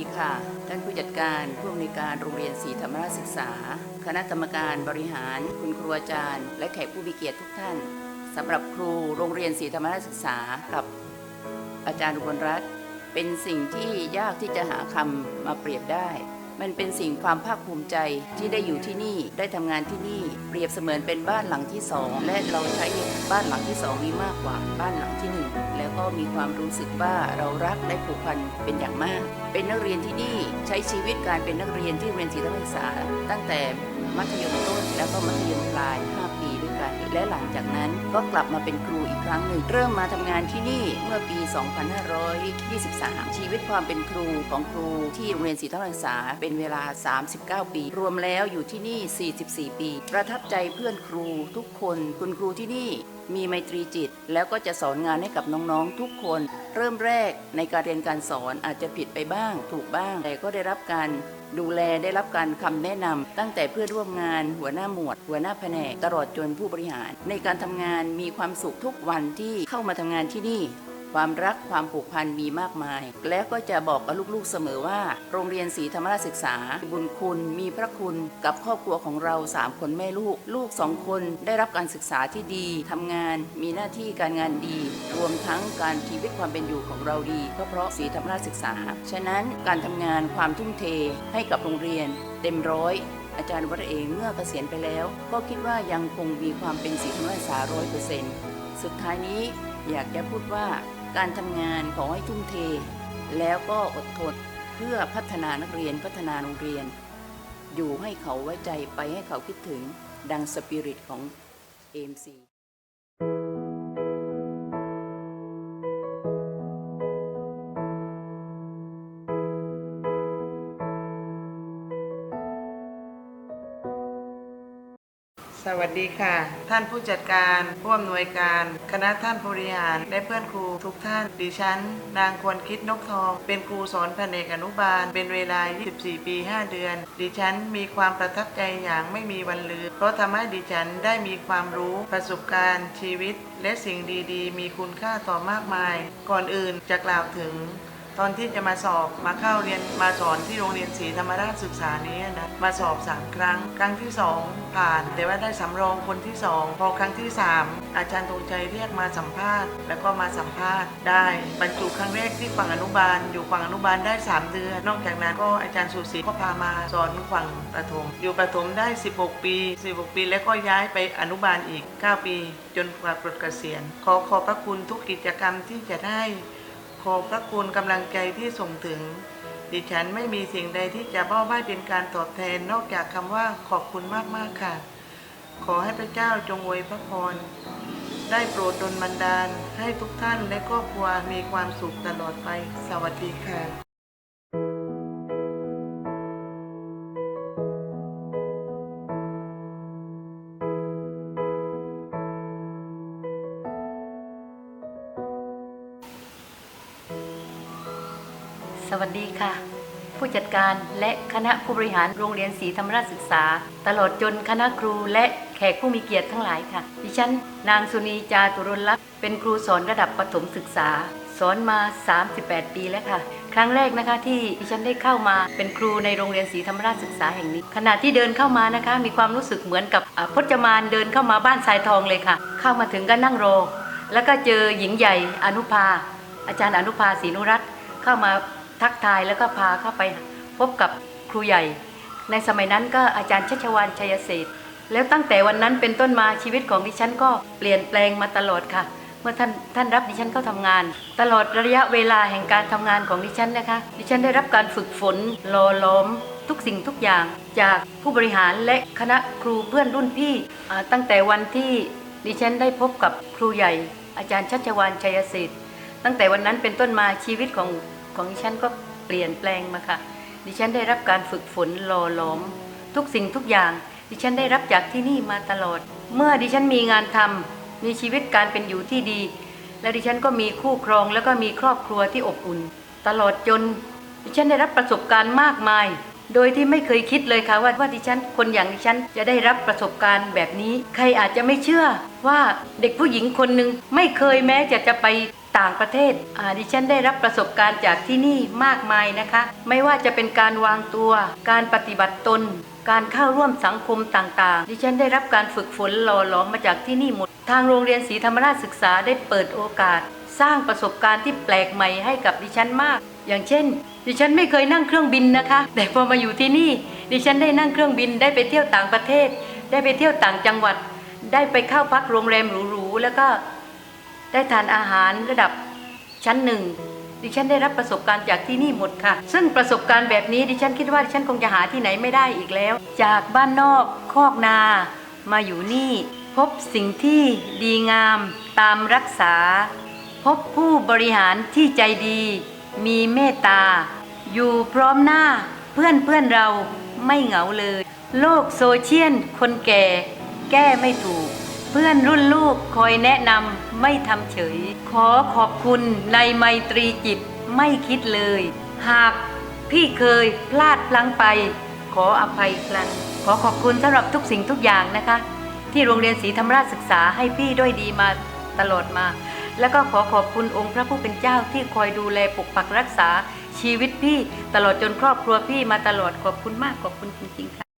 ดีค่ะ ท่านผู้จัดการผู้อำนวยการโรงเรียนศรีธรรมราชศึกษา คณะกรรมการบริหาร คุณครูอาจารย์ และแขกผู้มีเกียรติทุกท่านสำหรับครูโรงเรียนศรีธรรมราชศึกษา กับอาจารย์อุบลรัตน์เป็นสิ่งที่ยากที่จะหาคำมาเปรียบได้ มันเป็นสิ่งความภาคภูมิใจที่ได้อยู่ที่นี่ได้ทำงานที่นี่ เปรียบเสมือนเป็นบ้านหลังที่สองและเราใช้บ้านหลังที่สองนี้มากกว่าบ้านหลังที่หนึ่ง ก็มีความรู้สึกว่าเรารักและผูกพันเป็นอย่างมาก เป็นนักเรียนที่นี่ใช้ชีวิตการเป็นนักเรียนที่เรียนศรีธรรมศึกษา ตั้งแต่มัธยมต้นแล้วก็มัธยมปลาย 5 ปีด้วยกันและหลังจากนั้นก็กลับมาเป็นครูอีกครั้งหนึ่ง เริ่มมาทำงานที่นี่เมื่อปี 2523 ชีวิตความเป็นครูของครูที่โรงเรียนศรีธรรมศึกษาเป็นเวลา 39 ปี รวมแล้วอยู่ที่นี่ 44 ปี ประทับใจเพื่อนครูทุกคนคุณครูที่นี่ มีไมตรีจิต แล้วก็จะสอนงานให้กับน้องๆทุกคน เริ่มแรกในการเรียนการสอนอาจจะผิดไปบ้าง ถูกบ้าง แต่ก็ได้รับการดูแลได้รับการคำแนะนำตั้งแต่เพื่อร่วมงาน หัวหน้าหมวด หัวหน้าแผนกตลอดจนผู้บริหาร ในการทำงานมีความสุขทุกวันที่เข้ามาทำงานที่นี่ ความรักความผูกพันมีมากมาย แล้วก็จะบอกกับลูกๆเสมอว่า โรงเรียนศรีธรรมราชศึกษา บุญคุณมีพระคุณกับครอบครัวของเราสามคนแม่ลูก ลูกสองคนได้รับการศึกษาที่ดีทำงาน มีหน้าที่การงานดี รวมทั้งการชีวิตความเป็นอยู่ของเราดีก็เพราะศรีธรรมราชศึกษา ฉะนั้นการทำงานความทุ่มเทให้กับโรงเรียน เต็มร้อยอาจารย์วัดเองเมื่อเกษียณไปแล้ว ก็คิดว่ายังคงมีความเป็นศรีธรรมราชศึกษาร้อยเปอร์เซ็นต์สุดท้ายนี้อยากจะพูดว่า การทำงานขอให้ทุ่มเท แล้วก็อดทนเพื่อพัฒนานักเรียนพัฒนาโรงเรียน อยู่ให้เขาไว้ใจไปให้เขาคิดถึงดังสปิริตของ AMC สดีค่ะ ท่านผู้จัดการผู้อำนวยการ คณะท่านผู้บริหาร และเพื่อนครูทุกท่าน ดิฉัน นางควรคิดนกทอง เป็นครูสอนแผนกอนุบาล เป็นเวลา 24 ปี 5 เดือน ดิฉันมีความประทับใจอย่างไม่มีวันลืม เพราะทำให้ดิฉันได้มีความรู้ประสบการณ์ชีวิต และสิ่งดีๆ มีคุณค่าต่อมากมาย ก่อนอื่นจะกล่าวถึง ตอนที่จะมาสอบมาเข้าเรียนมาสอนที่โรงเรียนศรีธรรมราชศึกษานี้นะมาสอบสามครั้ง ครั้งที่สองผ่าน แต่ว่าได้สำรองคนที่สองพอครั้งที่สามอาจารย์ธงชัยเรียกมาสัมภาษณ์ แล้วก็มาสัมภาษณ์ได้ บรรจุครั้งแรกที่ฝั่งอนุบาล อยู่ฝั่งอนุบาลได้ 3 เดือน นอกจากนั้นก็อาจารย์สุศรีก็พามาสอนฝั่งประถม อยู่ประถมได้ 16 ปี 16 ปี แล้วก็ย้ายไปอนุบาลอีก 9 ปี จนกว่าปลดเกษียณขอขอบพระคุณทุกกิจกรรมที่จะได้ ขอบพระคุณกำลังใจที่ส่งถึง ดิฉันไม่มีสิ่งใดที่จะมอบให้เป็นการตอบแทนนอกจากคำว่าขอบคุณมากๆค่ะ ขอให้พระเจ้าจงอวยพระพรได้โปรดดลบันดาลให้ทุกท่านและครอบครัวมีความสุขตลอดไป สวัสดีค่ะ สวัสดีค่ะ ผู้จัดการและคณะผู้บริหารโรงเรียนศรีธรรมราชศึกษา ตลอดจนคณะครูและแขกผู้มีเกียรติทั้งหลายค่ะ ดิฉัน นางสุนีจาตุรนลักษ์เป็นครูสอนระดับประถมศึกษา สอนมา 38 ปีแล้วค่ะ ครั้งแรกนะคะที่ดิฉันได้เข้ามาเป็นครูในโรงเรียนศรีธรรมราชศึกษาแห่งนี้ ขณะที่เดินเข้ามานะคะ มีความรู้สึกเหมือนกับพจมานเดินเข้ามาบ้านทรายทองเลยค่ะ เข้ามาถึงก็นั่งรอแล้วก็เจอหญิงใหญ่อนุภาอาจารย์อนุภาศรีนุรัตน์เข้ามา ทักทายแล้วก็พาเข้าไปพบกับครูใหญ่ ในสมัยนั้นก็อาจารย์ชัชวานชัยเศษแล้วตั้งแต่วันนั้นเป็นต้นมาชีวิตของดิฉันก็เปลี่ยนแปลงมาตลอดค่ะ เมื่อท่านท่านรับดิฉันเข้าทำงาน ตลอดระยะเวลาแห่งการทำงานของดิฉันนะคะ ดิฉันได้รับการฝึกฝนหล่อล้อมทุกสิ่งทุกอย่างจากผู้บริหารและคณะครูเพื่อนรุ่นพี่ ตั้งแต่วันที่ดิฉันได้พบกับครูใหญ่ อาจารย์ชัชวานชัยเศรษฐ์ตั้งแต่วันนั้นเป็นต้นมาชีวิตของ ของดิฉันก็เปลี่ยนแปลงมาค่ะ ดิฉันได้รับการฝึกฝนหล่อหลอม ทุกสิ่งทุกอย่าง ดิฉันได้รับจากที่นี่มาตลอด เมื่อดิฉันมีงานทำมีชีวิตการเป็นอยู่ที่ดี และดิฉันก็มีคู่ครองแล้วก็มีครอบครัวที่อบอุ่น ตลอดจน ดิฉันได้รับประสบการณ์มากมาย โดยที่ไม่เคยคิดเลยค่ะว่าว่าดิฉันคนอย่างดิฉันจะได้รับประสบการณ์แบบนี้ ใครอาจจะไม่เชื่อว่าเด็กผู้หญิงคนหนึ่งไม่เคยแม้จะจะไป ต่างประเทศดิฉันได้รับประสบการณ์จากที่นี่มากมายนะคะ ไม่ว่าจะเป็นการวางตัว การปฏิบัติตน การเข้าร่วมสังคมต่างๆ ดิฉันได้รับการฝึกฝนหล่อหลอมมาจากที่นี่หมด ทางโรงเรียนศรีธรรมราชศึกษาได้เปิดโอกาส สร้างประสบการณ์ที่แปลกใหม่ให้กับดิฉันมาก อย่างเช่น ดิฉันไม่เคยนั่งเครื่องบินนะคะ แต่พอมาอยู่ที่นี่ ดิฉันได้นั่งเครื่องบินได้ไปเที่ยวต่างประเทศ ได้ไปเที่ยวต่างจังหวัด ได้ไปเข้าพักโรงแรมหรูๆแล้วก็ ได้ทานอาหารระดับชั้นหนึ่งดิฉันได้รับประสบการณ์จากที่นี่หมดค่ะ ซึ่งประสบการณ์แบบนี้ดิฉันคิดว่าดิฉันคงจะหาที่ไหนไม่ได้อีกแล้ว จากบ้านนอกคอกนา มาอยู่นี่ พบสิ่งที่ดีงามตามรักษา พบผู้บริหารที่ใจดี มีเมตตา อยู่พร้อมหน้าเพื่อนเพื่อนเราไม่เหงาเลย โลกโซเชียลคนแก่ แก้ไม่ถูก เพื่อนรุ่นลูกคอยแนะนำไม่ทำเฉย ขอขอบคุณในไมตรีจิตไม่คิดเลย หากพี่เคยพลาดพลั้งไป ขออภัยครั้งขอขอบคุณสำหรับทุกสิ่งทุกอย่างนะคะ ที่โรงเรียนศรีธรรมราชศึกษาให้พี่ด้วยดีมาตลอดมา แล้วก็ขอขอบคุณองค์พระผู้เป็นเจ้าที่คอยดูแลปกปักรักษาชีวิตพี่ ตลอดจนครอบครัวพี่มาตลอดขอบคุณมากขอบคุณจริงๆค่ะ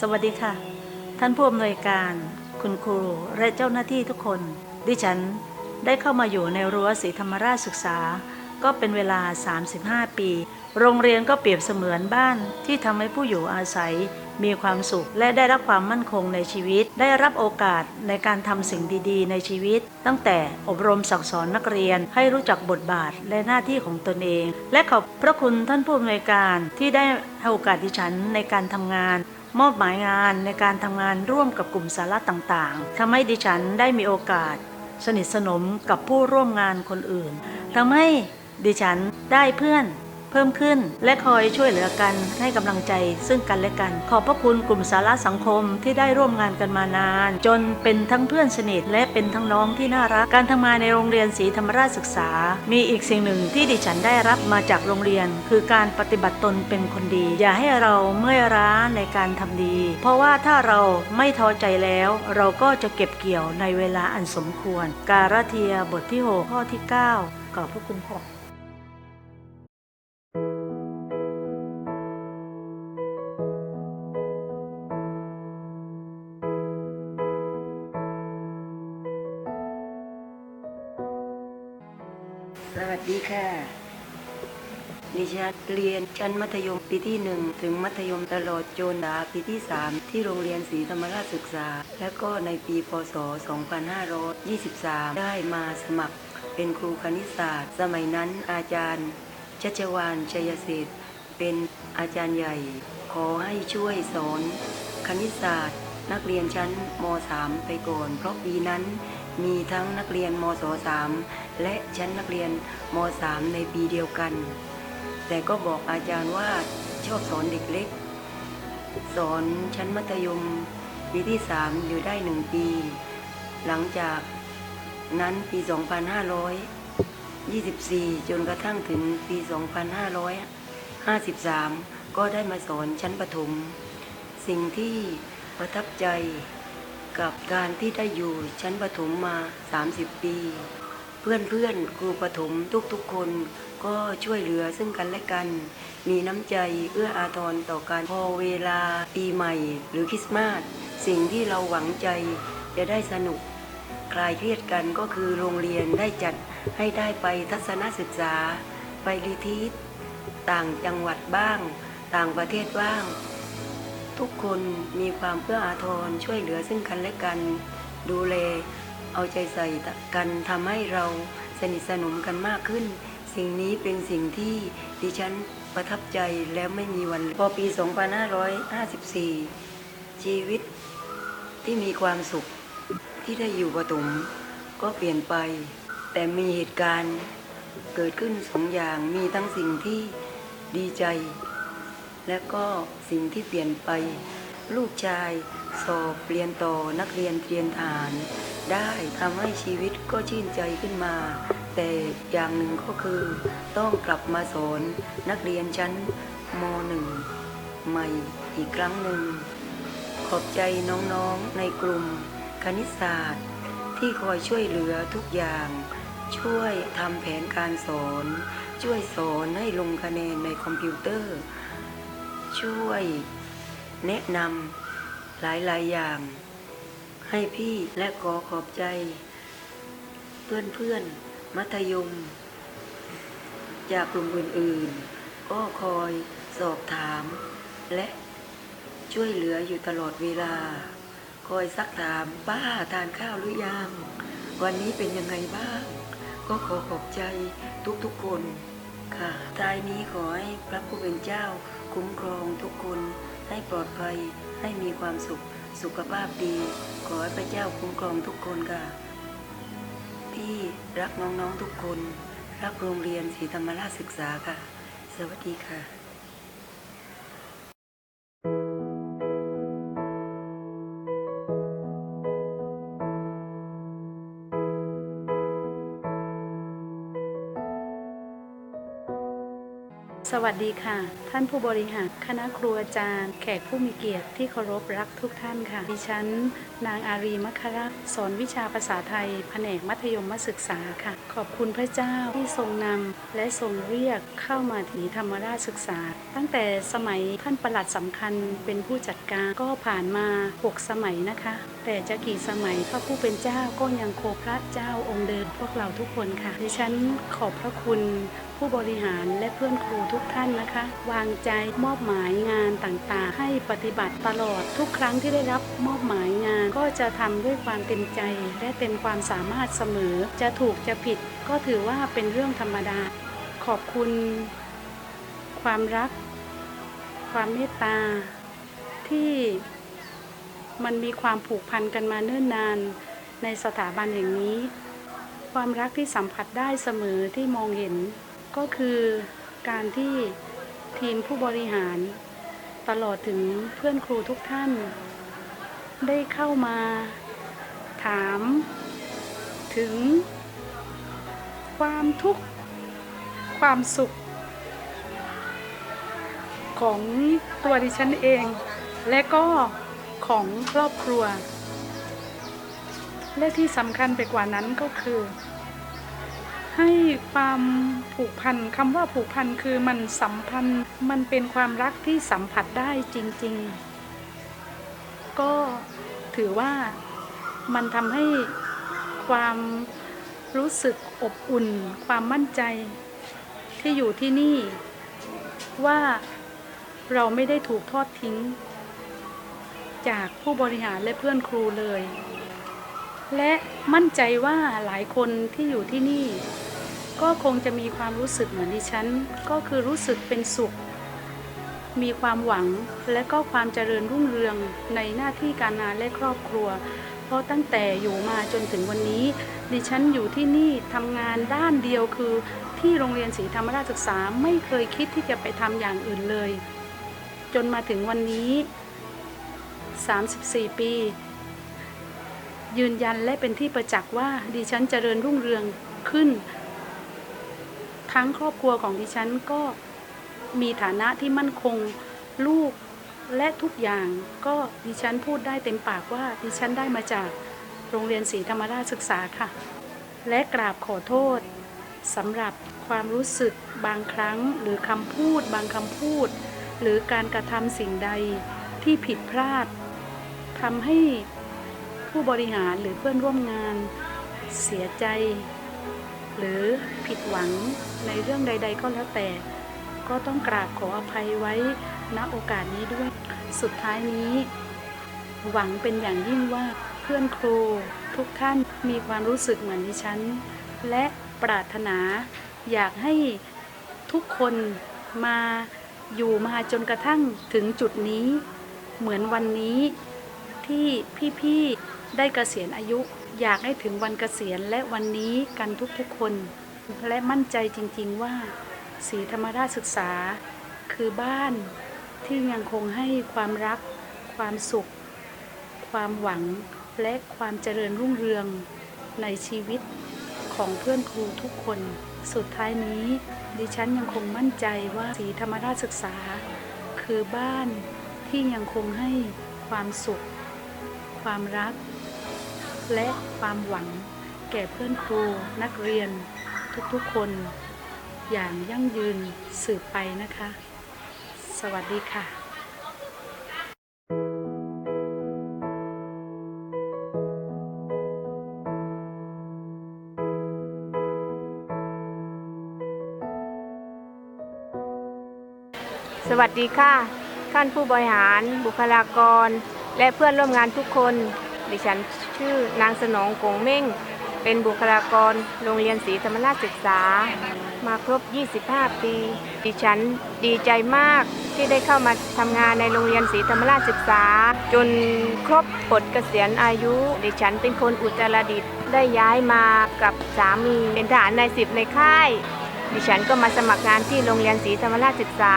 สวัสดีค่ะ ท่านผู้อำนวยการ คุณครูและเจ้าหน้าที่ทุกคน ดิฉันได้เข้ามาอยู่ในรั้วศรีธรรมราชศึกษา ก็เป็นเวลา 35 ปี โรงเรียนก็เปรียบเสมือนบ้านที่ทำให้ผู้อยู่อาศัย มีความสุขและได้รับความมั่นคงในชีวิต ได้รับโอกาสในการทำสิ่งดีๆ ในชีวิต ตั้งแต่อบรมสั่งสอนนักเรียนให้รู้จักบทบาทและหน้าที่ของตนเอง และขอบพระคุณท่านผู้อำนวยการที่ได้ให้โอกาสดิฉันในการทำงาน มอบหมายงานในการทำงานร่วมกับกลุ่มสาระต่างๆทำให้ดิฉันได้มีโอกาส สนิทสนมกับผู้ร่วมงานคนอื่นทำให้ดิฉันได้เพื่อน พิ่มขึ้น และคอยช่วยเหลือกันให้กำลังใจซึ่งกันและกัน ขอบพระคุณกลุ่มสาระสังคมที่ได้ร่วมงานกันมานาน จนเป็นทั้งเพื่อนสนิทและเป็นทั้งน้องที่น่ารัก การทำงานในโรงเรียนศรีธรรมราชศึกษา มีอีกสิ่งหนึ่งที่ดิฉันได้รับมาจากโรงเรียน คือการปฏิบัติตนเป็นคนดี อย่าให้เราเมื่อยล้าในการทำดี เพราะว่าถ้าเราไม่ท้อใจแล้ว เราก็จะเก็บเกี่ยวในเวลาอันสมควร การะเทียบทที่ 6 ข้อที่ 9 ขอบพระคุณค่ะ วัสดีค่ะ ดิฉันเรียนชั้นมัธยมปีที่หนึ่งถึงมัธยมตลอดจนดาปีที่3ที่โรงเรียนศรีธรรมราชศึกษา และก็ในปีพศ 2523 ได้มาสมัครเป็นครูคณิตศาสตร์ สมัยนั้นอาจารย์ชัชวานชัยเศษฐ์เป็นอาจารย์ใหญ่ ขอให้ช่วยสอน คณิตศาสตร์ นักเรียนชั้นม .3 ไปก่อน เพราะปีนั้นมีทั้งนักเรียนมศ 3 และชั้นนักเรียนม .3 ในปีเดียวกัน แต่ก็บอกอาจารย์ว่าชอบสอนเด็กเล็ก สอนชั้นมัธยมปีที่ 3 อยู่ได้หนึ่งปี หลังจากนั้นปี 2524 จนกระทั่งถึงปี 2553 ก็ได้มาสอนชั้นประถม สิ่งที่ประทับใจกับการที่ได้อยู่ชั้นประถมมา 30 ปี เพื่อนๆครูประถมทุกๆคนก็ช่วยเหลือซึ่งกันและกัน มีน้ำใจเอื้ออาทรต่อกันพอเวลาปีใหม่หรือคริสต์มาสสิ่งที่เราหวังใจจะได้สนุก คลายเครียดกันก็คือโรงเรียนได้จัดให้ได้ไปทัศนศึกษา ไปรีทรีตต่างจังหวัดบ้าง ต่างประเทศบ้าง ทุกคนมีความเพื่ออาทรช่วยเหลือซึ่งกันและกัน ดูแล เอาใจใส่กันทำให้เราสนิทสนมกันมากขึ้น สิ่งนี้เป็นสิ่งที่ดิฉันประทับใจแล้วไม่มีวัน พอปี 2554 ชีวิตที่มีความสุขที่ได้อยู่ประถมก็เปลี่ยนไป แต่มีเหตุการณ์เกิดขึ้นสองอย่างมีทั้งสิ่งที่ดีใจ และก็สิ่งที่เปลี่ยนไป ลูกชายสอบเรียนต่อนักเรียนเตรียมทหาร ได้ทำให้ชีวิตก็ชื่นใจขึ้นมา แต่อย่างหนึ่งก็คือต้องกลับมาสอนนักเรียนชั้นม .1 ใหม่อีกครั้งหนึ่ง ขอบใจน้องๆในกลุ่มคณิตศาสตร์ ที่คอยช่วยเหลือทุกอย่าง ช่วยทำแผนการสอน ช่วยสอนให้ลงคะแนนในคอมพิวเตอร์ ช่วยแนะนำหลายๆอย่าง ให้พี่และขอขอบใจ เพื่อนๆ มัธยม จากกลุ่มอื่นๆ ก็คอยสอบถาม และช่วยเหลืออยู่ตลอดเวลา คอยซักถามป้าทานข้าวหรือยัง วันนี้เป็นยังไงบ้าง ก็ขอขอบใจทุกๆคนค่ะท้ายนี้ขอให้พระผู้เป็นเจ้าคุ้มครองทุกคนให้ปลอดภัยให้มีความสุข สุขภาพดี ขอให้พระเจ้าคุ้มครองทุกคนค่ะ พี่รักน้องๆทุกคน รักโรงเรียนศรีธรรมราชศึกษาค่ะ สวัสดีค่ะ วัสดีค่ะ ท่านผู้บริหารคณะครูอาจารย์ แขกผู้มีเกียรติที่เคารพรักทุกท่านค่ะ ดิฉัน นางอารีมัคคระสอนวิชาภาษาไทย แผนกมัธยมศึกษาค่ะ ขอบคุณพระเจ้าที่ทรงนำและทรงเรียกเข้ามาถีธรรมราชศึกษา ตั้งแต่สมัยท่านประหลัดสำคัญเป็นผู้จัดการก็ผ่านมา 6 สมัยนะคะ แต่จะกี่สมัยพระผู้เป็นเจ้าก็ยังโคพระเจ้าองค์เดิมพวกเราทุกคนค่ะ ดิฉันขอบพระคุณ ผู้บริหารและเพื่อนครูทุกท่านนะคะ วางใจมอบหมายงานต่างๆ ให้ปฏิบัติตลอดทุกครั้งที่ได้รับมอบหมายงาน ก็จะทำด้วยความเต็มใจ และเต็มความสามารถเสมอ จะถูกจะผิด ก็ถือว่าเป็นเรื่องธรรมดา ขอบคุณ ความรัก ความเมตตา ที่มันมีความผูกพันกันมาเนิ่นนานในสถาบันแห่งนี้ ความรักที่สัมผัสได้เสมอที่มองเห็น ก็คือการที่ทีมผู้บริหารตลอดถึงเพื่อนครูทุกท่าน ได้เข้ามาถาม ถึง ความทุกข์ ความสุข ของตัวดิฉันเอง และก็ของครอบครัว และที่สำคัญไปกว่านั้นก็คือ ให้ความผูกพันคำว่าผูกพันคือมันสัมพันธ์มันเป็นความรักที่สัมผัสได้จริง ๆ ก็ถือว่ามันทำให้ความรู้สึกอบอุ่น ความมั่นใจที่อยู่ที่นี่ว่าเราไม่ได้ถูกทอดทิ้ง จากผู้บริหารและเพื่อนครูเลย และมั่นใจว่าหลายคนที่อยู่ที่นี่ ก็คงจะมีความรู้สึกเหมือนดิฉัน ก็คือรู้สึกเป็นสุข มีความหวังและก็ความเจริญรุ่งเรืองในหน้าที่การงานและครอบครัว เพราะตั้งแต่อยู่มาจนถึงวันนี้ ดิฉันอยู่ที่นี่ทำงานด้านเดียวคือ ที่โรงเรียนศรีธรรมราชศึกษาไม่เคยคิดที่จะไปทำอย่างอื่นเลย จนมาถึงวันนี้ 34 ปียืนยันและเป็นที่ประจักษ์ว่าดิฉันเจริญรุ่งเรืองขึ้น ทั้งครอบครัวของดิฉันก็มีฐานะที่มั่นคงลูกและทุกอย่างก็ดิฉันพูดได้เต็มปากว่าดิฉันได้มาจากโรงเรียนศรีธรรมราชศึกษาค่ะ และกราบขอโทษสำหรับความรู้สึกบางครั้งหรือคำพูดบางคำพูด หรือการกระทำสิ่งใดที่ผิดพลาดทำให้ผู้บริหารหรือเพื่อนร่วมงานเสียใจ หรือผิดหวัง ในเรื่องใด ๆ ก็แล้วแต่ ก็ต้องกราบขออภัยไว้ณโอกาสนี้ด้วย สุดท้ายนี้ หวังเป็นอย่างยิ่งว่าเพื่อนครูทุกท่านมีความรู้สึกเหมือนดิฉัน และปรารถนาอยากให้ทุกคนมาอยู่มาจนกระทั่งถึงจุดนี้ เหมือนวันนี้ที่พี่ ๆ ได้เกษียณอายุ อยากให้ถึงวันเกษียณและวันนี้กันทุกๆคน และมั่นใจจริงๆว่าศรีธรรมราชศึกษา คือบ้านที่ยังคงให้ความรัก ความสุข ความหวังและความเจริญรุ่งเรืองในชีวิตของเพื่อนครูทุกคน สุดท้ายนี้ ดิฉันยังคงมั่นใจว่าศรีธรรมราชศึกษา คือบ้านที่ยังคงให้ความสุข ความรัก และความหวัง แก่เพื่อนครูนักเรียน ทุกๆ คนอย่างยั่งยืนสืบไปนะคะ สวัสดีค่ะสวัสดีค่ะ ท่านผู้บริหาร บุคลากร และเพื่อนร่วมงานทุกคน ดิฉันชื่อนางสนองกงเม่ง เป็นบุคลากรโรงเรียนศรีธรรมราชศึกษา มาครบ 25 ปี ดิฉันดีใจมากที่ได้เข้ามาทำงานในโรงเรียนศรีธรรมราชศึกษา จนครบปลดเกษียณอายุ ดิฉันเป็นคนอุตรดิตถ์ได้ย้ายมากับสามีเป็นทหารในสิบในค่าย ดิฉันก็มาสมัครงานที่โรงเรียนศรีธรรมราชศึกษา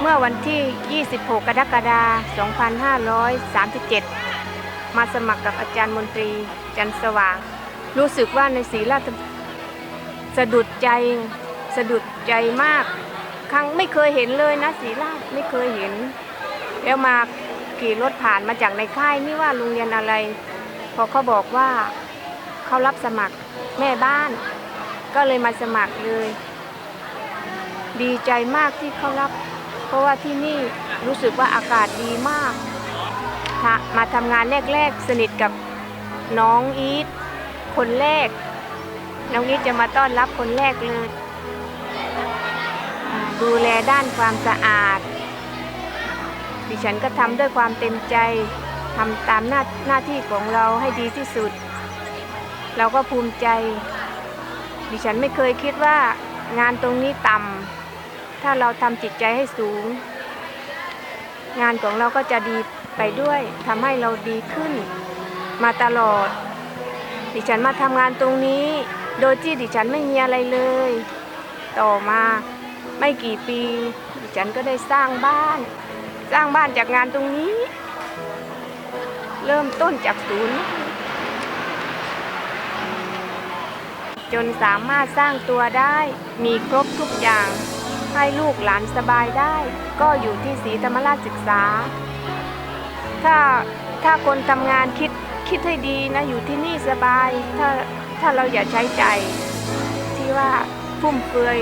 เมื่อวันที่ 26 กรกฎาคม 2537 มาสมัครกับอาจารย์มนตรี จันสว่าง รู้สึกว่าในศรีราชสะดุดใจสะดุดใจมาก ครั้งไม่เคยเห็นเลยนะศรีราชไม่เคยเห็น แล้วมาขี่รถผ่านมาจากในค่ายนี่ว่าโรงเรียนอะไร พอเขาบอกว่าเขารับสมัครแม่บ้าน ก็เลยมาสมัครเลย ดีใจมากที่เขารับ เพราะว่าที่นี่รู้สึกว่าอากาศดีมาก มาทำงานแรกๆ สนิทกับน้องอีท คนแรก น้องอีทจะมาต้อนรับคนแรกเลย ดูแลด้านความสะอาด ดิฉันก็ทำด้วยความเต็มใจทำตามหน้าหน้าที่ของเราให้ดีที่สุด เราก็ภูมิใจ ดิฉันไม่เคยคิดว่างานตรงนี้ต่ำถ้าเราทำจิตใจให้สูง งานของเราก็จะดีไปด้วยทำให้เราดีขึ้น มาตลอด ดิฉันมาทำงานตรงนี้ โดยที่ดิฉันไม่มีอะไรเลย ต่อมาไม่กี่ปี ดิฉันก็ได้สร้างบ้าน สร้างบ้านจากงานตรงนี้ เริ่มต้นจากศูนย์ จนสามารถสร้างตัวได้มีครบทุกอย่าง ให้ลูกหลานสบายได้ ก็อยู่ที่ศรีธรรมราชศึกษา ถ้าถ้าคนทำงานคิด คิดให้ดีนะอยู่ที่นี่สบาย ถ้าถ้าเราอย่าใช้ใจ ที่ว่าฟุ่มเฟือย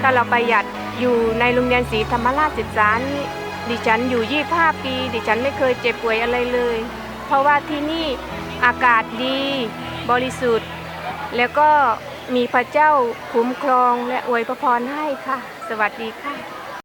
ถ้าเราประหยัดอยู่ในโรงเรียนศรีธรรมราชศึกษานี่ดิฉันอยู่ 25 ปี ดิฉันไม่เคยเจ็บป่วยอะไรเลย เพราะว่าที่นี่อากาศดี บริสุทธิ์ แล้วก็มีพระเจ้าคุ้มครองและอวยพรให้ค่ะ สวัสดีค่ะ